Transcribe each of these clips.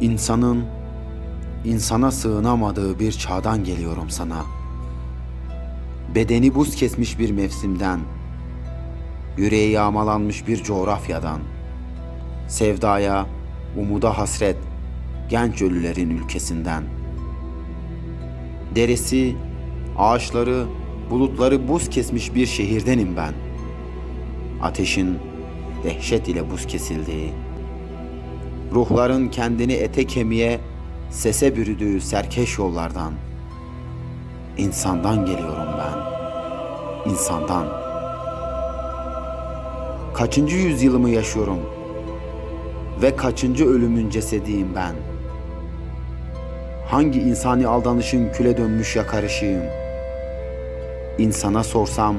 İnsanın insana sığınamadığı bir çağdan geliyorum sana. Bedeni buz kesmiş bir mevsimden, yüreği yağmalanmış bir coğrafyadan, sevdaya, umuda hasret, genç ölülerin ülkesinden. Deresi, ağaçları, bulutları buz kesmiş bir şehirdenim ben. Ateşin dehşet ile buz kesildiği, ruhların kendini ete kemiğe, sese bürüdüğü serkeş yollardan, insandan geliyorum ben, insandan. Kaçıncı yüzyılımı yaşıyorum ve kaçıncı ölümün cesediyim ben? Hangi insani aldanışın küle dönmüş yakarışıyım? İnsana sorsam,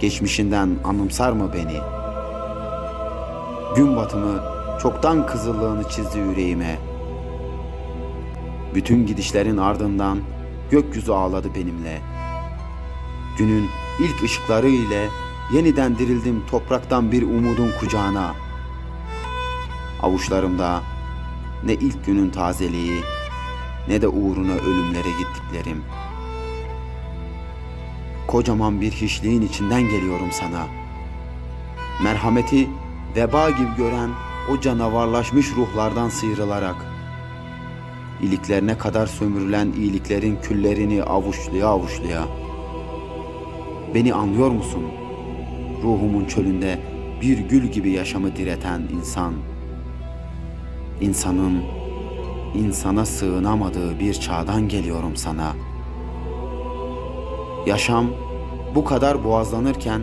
geçmişinden anımsar mı beni? Gün batımı çoktan kızıllığını çizdi yüreğime. Bütün gidişlerin ardından gökyüzü ağladı benimle. Günün ilk ışıkları ile yeniden dirildim topraktan bir umudun kucağına. Avuçlarımda ne ilk günün tazeliği ne de uğruna ölümlere gittiklerim. Kocaman bir hiçliğin içinden geliyorum sana. Merhameti veba gibi gören o canavarlaşmış ruhlardan sıyrılarak iliklerine kadar sömürülen iyiliklerin küllerini avuçluya avuçluya Beni anlıyor musun? Ruhumun çölünde bir gül gibi yaşamı direten insan. İnsanın insana sığınamadığı bir çağdan geliyorum sana. Yaşam bu kadar boğazlanırken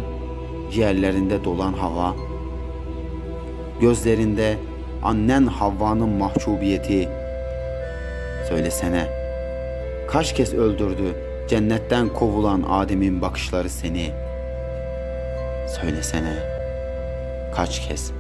ciğerlerinde dolan hava, gözlerinde annen Havva'nın mahcubiyeti. Söylesene, kaç kez öldürdü cennetten kovulan Adem'in bakışları seni? Söylesene, kaç kez?